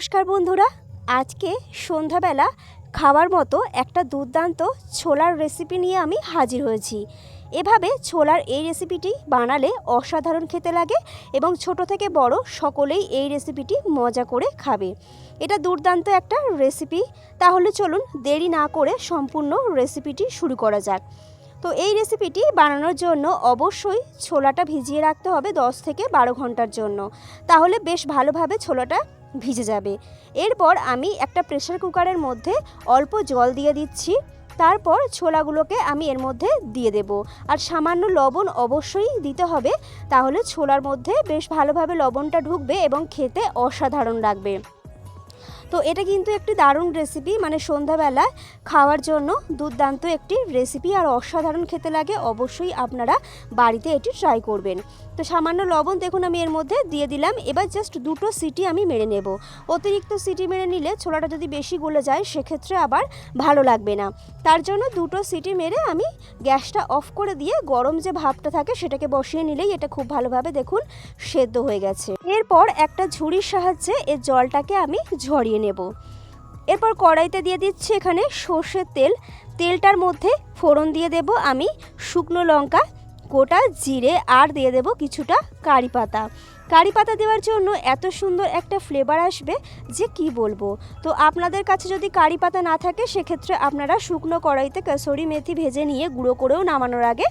নমস্কার বন্ধুরা। আজকে সন্ধ্যাবেলা খাওয়ার মতো একটা দুর্দান্ত ছোলার রেসিপি নিয়ে আমি হাজির হয়েছি। এভাবে ছোলার এই রেসিপিটি বানালে অসাধারণ খেতে লাগে এবং ছোট থেকে বড় সকলেই এই রেসিপিটি মজা করে খাবে। এটা দুর্দান্ত একটা রেসিপি তাহলে চলুন দেরি না করে সম্পূর্ণ রেসিপিটি শুরু করা যাক। তো এই রেসিপিটি বানানোর জন্য অবশ্যই ছোলাটা ভিজিয়ে রাখতে হবে 10 থেকে বারো ঘণ্টার জন্য। তাহলে বেশ ভালোভাবে ছোলাটা ভিজে যাবে। এরপর আমি একটা প্রেশার কুকারের মধ্যে অল্প জল দিয়ে দিচ্ছি। তারপর ছোলাগুলোকে আমি এর মধ্যে দিয়ে দেব। আর সামান্য লবণ অবশ্যই দিতে হবে। তাহলে ছোলার মধ্যে বেশ ভালোভাবে লবণটা ঢুকবে এবং খেতে অসাধারণ লাগবে। তো এটা কিন্তু একটি দারুণ রেসিপি মানে সন্ধ্যাবেলায় খাওয়ার জন্য দুর্দান্ত একটি রেসিপি আর অসাধারণ খেতে লাগে, অবশ্যই আপনারা বাড়িতে এটি ট্রাই করবেন। তো সামান্য লবণ দেখুন আমি এর মধ্যে দিয়ে দিলাম, এবার জাস্ট দুটো সিটি আমি মেরে নেব। অতিরিক্ত সিটি মেরে নিলে ছোলাটা যদি বেশি গলে যায়, সেক্ষেত্রে আবার ভালো লাগবে না। তার জন্য দুটো সিটি মেরে আমি গ্যাসটা অফ করে দিয়ে গরম যে ভাবটা থাকে সেটাকে বসিয়ে নিলেই এটা খুব ভালোভাবে দেখুন সেদ্ধ হয়ে গেছে। এরপর একটা ঝুড়ির সাহায্যে এর জলটাকে আমি ঝরিয়ে নেব। এরপর কড়াইতে দিয়ে দিচ্ছি এখানে সর্ষের তেল। তেলটার মধ্যে ফোড়ন দিয়ে দেব আমি, শুকনো লঙ্কা, গোটা জিরে, আর দিয়ে দেব কিছুটা কারি পাতা। কারি পাতা দেওয়ার জন্য এত সুন্দর একটা ফ্লেভার আসবে যে কি বলব? তো আপনাদের কাছে যদি কারি পাতা না থাকে, সেক্ষেত্রে আপনারা শুকনো কড়াইতে কাসরি মেথি ভেজে নিয়ে গুঁড়ো করেও নামানোর আগে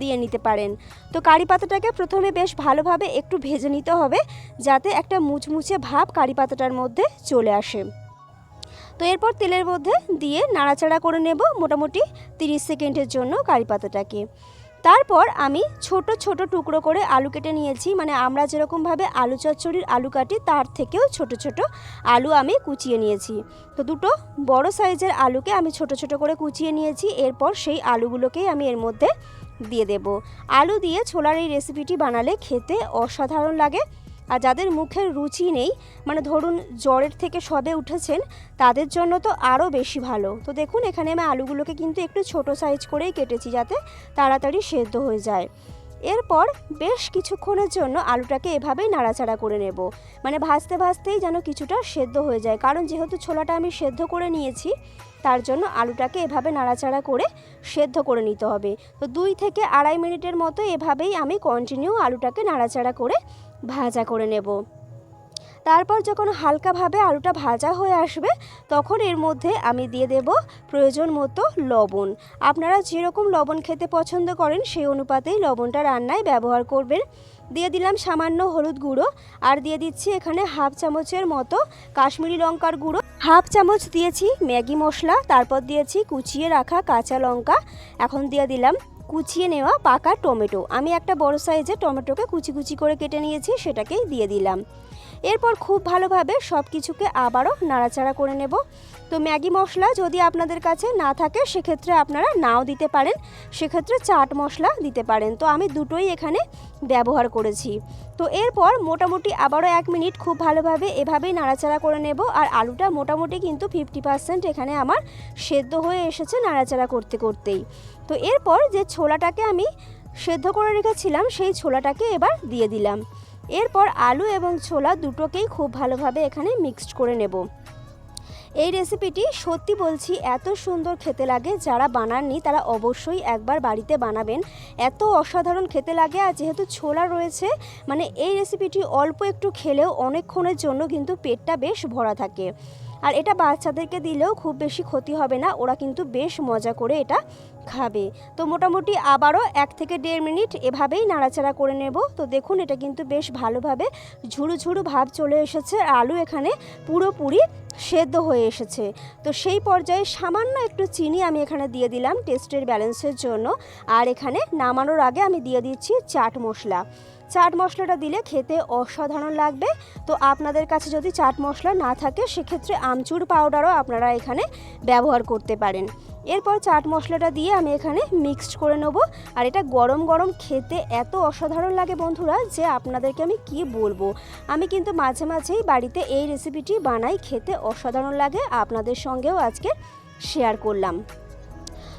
দিয়ে নিতে পারেন। তো কারি পাতাটাকে প্রথমে বেশ ভালোভাবে একটু ভেজে নিতে হবে, যাতে একটা মুচমুচে ভাব কারি পাতাটার মধ্যে চলে আসে। তো এরপর তেলের মধ্যে দিয়ে নাড়াচাড়া করে নেব মোটামুটি 30 সেকেন্ডের জন্য কারি পাতাটাকে। তারপর আমি ছোট ছোট টুকরো করে আলু কেটে নিয়েছি মানে আমরা যেরকমভাবে আলু চচ্চড়ির আলু কাটি, তার থেকেও ছোট ছোট আলু আমি কুচিয়ে নিয়েছি। তো দুটো বড় সাইজের আলুকে আমি ছোট ছোট করে কুচিয়ে নিয়েছি, এরপর সেই আলুগুলোকেই আমি এর মধ্যে দিয়ে দেব। আলু দিয়ে ছোলার এই রেসিপিটি বানালে খেতে অসাধারণ লাগে। আর যাদের মুখের রুচি নেই মানে ধরুন জ্বরের থেকে সবে উঠেছেন, তাদের জন্য তো আরও বেশি ভালো। তো দেখুন, এখানে আমি আলুগুলোকে কিন্তু একটু ছোট সাইজ করেই কেটেছি যাতে তাড়াতাড়ি সেদ্ধ হয়ে যায়। এরপর বেশ কিছুক্ষণের জন্য আলুটাকে এভাবেই নাড়াচাড়া করে নেব। মানে ভাজতে ভাজতেই যেন কিছুটা সেদ্ধ হয়ে যায়। কারণ যেহেতু ছোলাটা আমি সেদ্ধ করে নিয়েছি, তার জন্য আলুটাকে এভাবে নাড়াচাড়া করে সেদ্ধ করে নিতে হবে। তো দুই থেকে আড়াই মিনিটের মতো এভাবেই আমি কন্টিনিউ আলুটাকে নাড়াচাড়া করে ভাজা করে নেব। তারপর যখন হালকাভাবে আলুটা ভাজা হয়ে আসবে, তখন এর মধ্যে আমি দিয়ে দেব প্রয়োজন মতো লবণ। আপনারা যেরকম লবণ খেতে পছন্দ করেন, সেই অনুপাতেই লবণটা রান্নায় ব্যবহার করবেন। দিয়ে দিলাম সামান্য হলুদ গুঁড়ো, আর দিয়ে দিচ্ছি এখানে হাফ চামচের মতো কাশ্মীরি লঙ্কার গুঁড়ো। হাফ চামচ দিয়েছি ম্যাগি মশলা, তারপর দিয়েছি কুচিয়ে রাখা কাঁচা লঙ্কা। এখন দিয়ে দিলাম কুচিয়ে নেওয়া পাকা টমেটো। আমি একটা বড় সাইজের টমেটোকে কুচি কুচি করে কেটে নিয়েছি, সেটাকেই দিয়ে দিলাম। এরপর খুব ভালোভাবে সব কিছুকে আবারও নাড়াচাড়া করে নেব। তো ম্যাগি মশলা যদি আপনাদের কাছে না থাকে, সেক্ষেত্রে আপনারা নাও দিতে পারেন, সেক্ষেত্রে চাট মশলা দিতে পারেন। তো আমি দুটোই এখানে ব্যবহার করেছি। তো এরপর মোটামুটি আবারও এক মিনিট খুব ভালোভাবে এভাবেই নাড়াচাড়া করে নেব। আর আলুটা মোটামুটি কিন্তু ফিফটি পার্সেন্ট এখানে আমার সেদ্ধ হয়ে এসেছে নাড়াচাড়া করতে করতেই। তো এরপর যে ছোলাটাকে আমি সেদ্ধ করে রেখেছিলাম, সেই ছোলাটাকে এবার দিয়ে দিলাম। এরপর আলু এবং ছোলা দুটোকেই খুব ভালোভাবে এখানে মিক্সড করে নেব। এই রেসিপিটি সত্যি বলছি এত সুন্দর খেতে লাগে, যারা বানাননি তারা অবশ্যই একবার বাড়িতে বানাবেন। এত অসাধারণ খেতে লাগে আর যেহেতু ছোলা রয়েছে মানে এই রেসিপিটি অল্প একটু খেলেও অনেকক্ষণের জন্য কিন্তু পেটটা বেশ ভরা থাকে। আর এটা বাচ্চাদেরকে দিলেও খুব বেশি ক্ষতি হবে না, ওরা কিন্তু বেশ মজা করে এটা খাবে। তো মোটামুটি আবারও এক থেকে দেড় মিনিট এভাবেই নাড়াচাড়া করে নেব। তো দেখুন, এটা কিন্তু বেশ ভালোভাবে ঝুড়ু ঝুড়ু ভাব চলে এসেছে, আলু এখানে পুরোপুরি সেদ্ধ হয়ে এসেছে। তো সেই পর্যায়ে সামান্য একটু চিনি আমি এখানে দিয়ে দিলাম টেস্টের ব্যালেন্সের জন্য। আর এখানে নামানোর আগে আমি দিয়ে দিচ্ছি চাট মশলা। চাট মশলাটা দিলে খেতে অসাধারণ লাগবে। তো আপনাদের কাছে যদি চাট মশলা না থাকে, সেক্ষেত্রে আমচুর পাউডারও আপনারা এখানে ব্যবহার করতে পারেন। এরপর চাট মশলাটা দিয়ে আমি এখানে মিক্সড করে নেব। আর এটা গরম গরম খেতে এত অসাধারণ লাগে বন্ধুরা যে আপনাদেরকে আমি কি বলব। আমি কিন্তু মাঝে মাঝেই বাড়িতে এই রেসিপিটি বানাই, খেতে অসাধারণ লাগে। আপনাদের সঙ্গেও আজকে শেয়ার করলাম।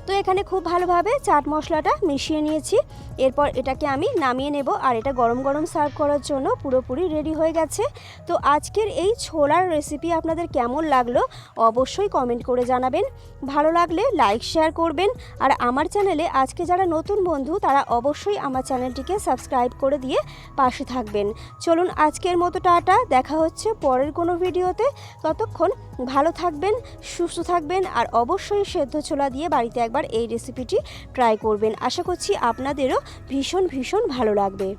তো এখানে খুব ভালোভাবে চাট মশলাটা মিশিয়ে নিয়েছি। এরপর এটাকে আমি নামিয়ে নেব আর এটা গরম গরম সার্ভ করার জন্য পুরোপুরি রেডি হয়ে গেছে। তো আজকের এই ছোলার রেসিপি আপনাদের কেমন লাগল অবশ্যই কমেন্ট করে জানাবেন। ভালো লাগলে লাইক শেয়ার করবেন আর আমার চ্যানেলে আজকে যারা নতুন বন্ধু তারা অবশ্যই আমার চ্যানেলটিকে সাবস্ক্রাইব করে দিয়ে পাশে থাকবেন। চলুন আজকের মতো টাটা, দেখা হচ্ছে পরের কোনো ভিডিওতে। ততক্ষণ ভালো থাকবেন, সুস্থ থাকবেন আর অবশ্যই সেদ্ধ ছোলা দিয়ে বাড়িতে একবার এই রেসিপিটি ট্রাই করবেন। আশা করছি আপনাদেরও ভীষণ ভীষণ ভালো লাগবে।